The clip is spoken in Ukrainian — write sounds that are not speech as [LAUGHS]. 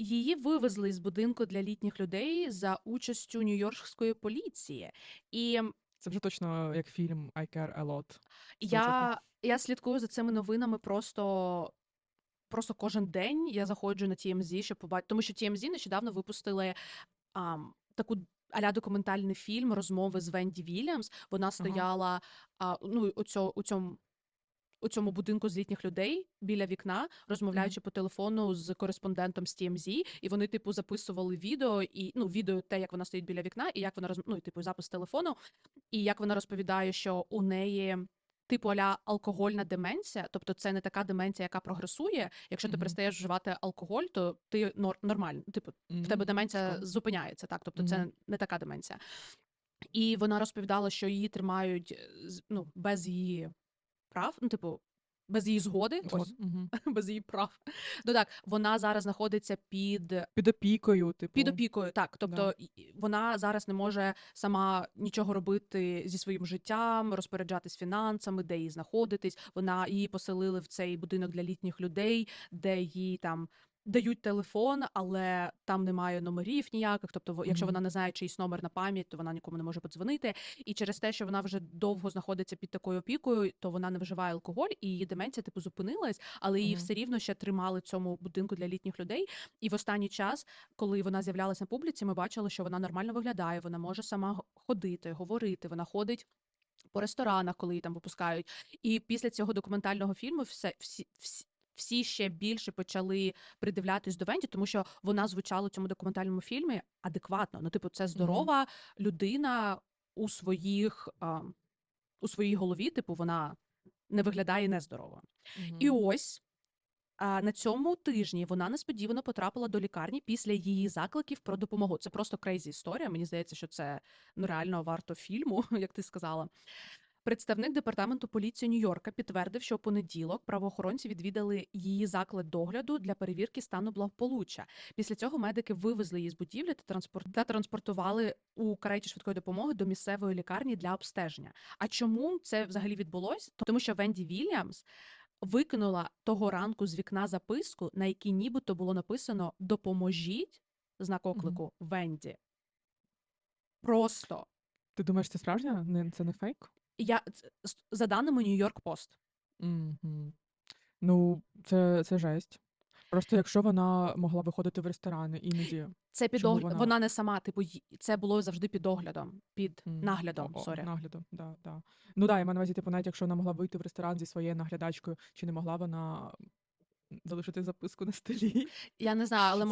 її вивезли з будинку для літніх людей за участю нью-йоркської поліції. І Це вже точно як фільм I Care A Lot. я, я слідкую за цими новинами просто. Просто кожен день я заходжу на TMZ, щоб побачити, тому що TMZ нещодавно випустили ам, таку аля документальний фільм розмови з Венді Вільямс. Вона стояла а, ну, у, цьо, у цьому. У цьому будинку з літніх людей біля вікна, розмовляючи по телефону з кореспондентом з TMZ, і вони, типу, записували відео і ну, відео те, як вона стоїть біля вікна, і як вона роз... ну, і, типу, запис телефону, і як вона розповідає, що у неї. Типу аля алкогольна деменція, тобто це не така деменція, яка прогресує. Якщо ти Мгм. перестаєш вживати алкоголь, то ти нор- нормально. Типу, в тебе деменція зупиняється, так. Тобто, це не така деменція. І вона розповідала, що її тримають е, ну, без її прав, ну, типу, без її згоди, ось [LAUGHS] без її прав. Ну так, вона зараз знаходиться під Під опікою, типу. під опікою, так. Тобто Да. вона зараз не може сама нічого робити зі своїм життям, розпоряджатись фінансами, де їй знаходитись. Вона її поселили в цей будинок для літніх людей, де їй там. Дають телефон, але там немає номерів ніяких. Тобто, во- якщо вона не знає чийсь номер на пам'ять, то вона нікому не може подзвонити. І через те, що вона вже довго знаходиться під такою опікою, то вона не вживає алкоголь, і її деменція типу зупинилась, але її Мгм. все рівно ще тримали в цьому будинку для літніх людей. І в останній час коли вона з'являлася на публіці, ми бачили, що вона нормально виглядає, вона може сама ходити, говорити, вона ходить. По ресторанах, коли її там випускають, і після цього документального фільму все всі, всі, всі ще більше почали придивлятись до Венді, тому що вона звучала у цьому документальному фільмі адекватно. Ну, типу, це здорова людина у своїх а, у своїй голові. Типу, вона не виглядає нездорово. І ось а, на цьому тижні вона несподівано потрапила до лікарні після її закликів про допомогу. Це просто крейзі історія. Мені здається, що це ну реально варто фільму, [LAUGHS] як ти сказала. Представник департаменту поліції Нью-Йорка підтвердив, що у понеділок правоохоронці відвідали її заклад догляду для перевірки стану благополуччя. Після цього медики вивезли її з будівлі та транспорт та транспортували у кареті швидкої допомоги до місцевої лікарні для обстеження. А чому це взагалі відбулось? Тому що Венді Вільямс викинула того ранку з вікна записку, на якій нібито було написано Допоможіть знак оклику Венді. Просто Ти думаєш, це справжня? Не, це не фейк? Я за даними Нью-Йорк Пост. Ну, це, це жесть. Просто якщо вона могла виходити в ресторани іноді. Це під вона- вона... не сама, типу, це було завжди під оглядом, під м, наглядом. о- Сорі. Наглядом, да, да. Ну да, я маю на увазі, типу, навіть якщо вона могла вийти в ресторан зі своєю наглядачкою, чи не могла вона залишити записку на столі? Я не знаю, але Що